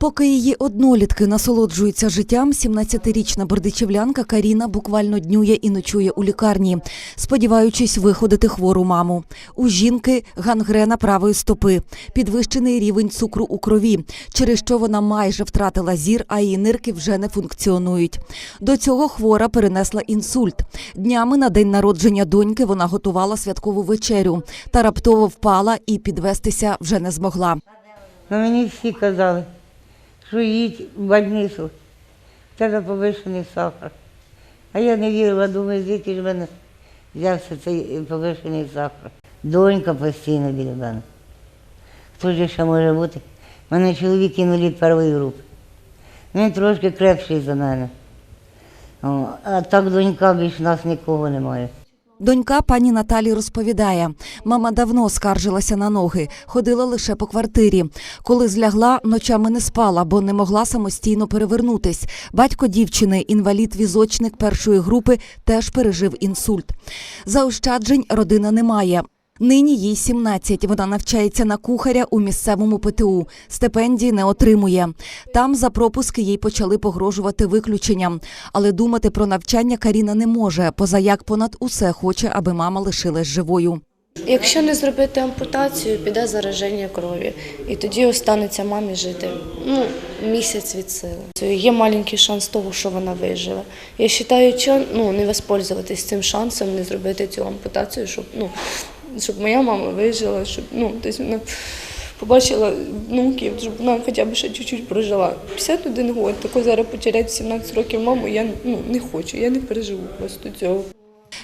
Поки її однолітки насолоджуються життям, 17-річна бердичівлянка Каріна буквально днює і ночує у лікарні, сподіваючись виходити хвору маму. У жінки гангрена правої стопи, підвищений рівень цукру у крові, через що вона майже втратила зір, а її нирки вже не функціонують. До цього хвора перенесла інсульт. Днями на день народження доньки вона готувала святкову вечерю та раптово впала і підвестися вже не змогла. Ну, мені всі казали, що їдь в больницю, в тебе повишений сахар. А я не вірила, думаю, звідки ж мене взявся цей повишений сахар. Донька постійно біля мене. Хто ж ще може бути? У мене чоловік інвалід першої групи. Він трошки крепший за мене. О, а так донька більш нас нікого немає. Донька пані Наталі розповідає, мама давно скаржилася на ноги, ходила лише по квартирі. Коли злягла, ночами не спала, бо не могла самостійно перевернутись. Батько дівчини, інвалід-візочник першої групи, теж пережив інсульт. Заощаджень родина не має. Нині їй 17. Вона навчається на кухаря у місцевому ПТУ. Стипендії не отримує. Там за пропуски їй почали погрожувати виключенням. Але думати про навчання Каріна не може, поза як понад усе хоче, аби мама лишилась живою. Якщо не зробити ампутацію, піде зараження крові, і тоді останеться мамі жити ну, місяць від сили. Є маленький шанс того, що вона виживе. Я вважаю, що ну, не воспользуватись цим шансом, не зробити цю ампутацію, щоб, ну, щоб моя мама вижила, щоб ну, десь вона побачила внуків, щоб вона хоча б ще чуть-чуть прожила. 51 год, тако зараз потеряти 17 років маму, я ну, не хочу, я не переживу просто цього.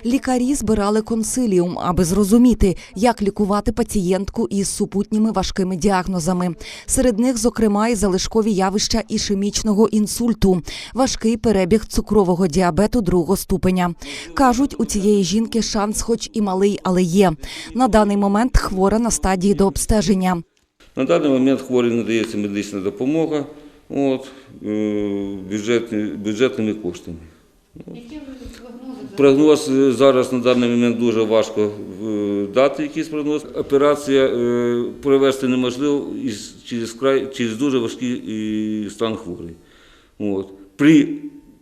Лікарі збирали консиліум, аби зрозуміти, як лікувати пацієнтку із супутніми важкими діагнозами. Серед них, зокрема, і залишкові явища ішемічного інсульту, важкий перебіг цукрового діабету другого ступеня. Кажуть, у цієї жінки шанс, хоч і малий, але є. На даний момент хвора на стадії до обстеження. На даний момент хворій надається медична допомога от, е, бюджетні, бюджетними коштами. Прогноз е, зараз на даний момент дуже важко е, дати якийсь прогноз. Операція е, провести неможливо через, край, через дуже важкий стан хворий. От. При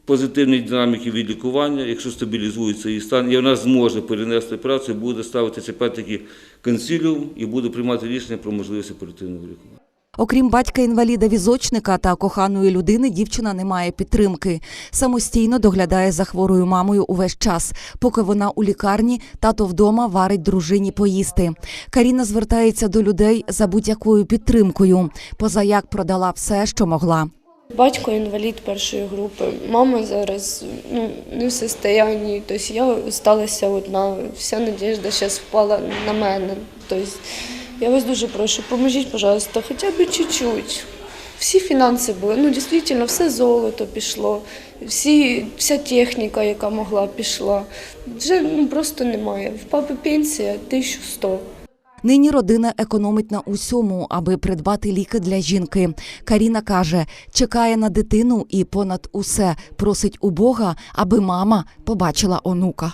позитивній динаміці від лікування, якщо стабілізується її стан, і вона зможе перенести операцію, буде ставитися опять-таки консиліум і буде приймати рішення про можливість оперативного лікування. Окрім батька-інваліда візочника та коханої людини, дівчина не має підтримки. Самостійно доглядає за хворою мамою увесь час. Поки вона у лікарні, тато вдома варить дружині поїсти. Каріна звертається до людей за будь-якою підтримкою, поза як продала все, що могла. Батько інвалід першої групи, мама зараз ну, не в состоянні, тобто я залишилася одна, вся надіжда зараз впала на мене. Тобто я вас дуже прошу, поможіть, пожалуйста, хоча б чуть-чуть. Всі фінанси були, ну дійсно, все золото пішло, всі, вся техніка, яка могла, пішла. Вже ну, просто немає. В папи пенсія 1100. Нині родина економить на усьому, аби придбати ліки для жінки. Каріна каже, чекає на дитину і понад усе просить у Бога, аби мама побачила онука.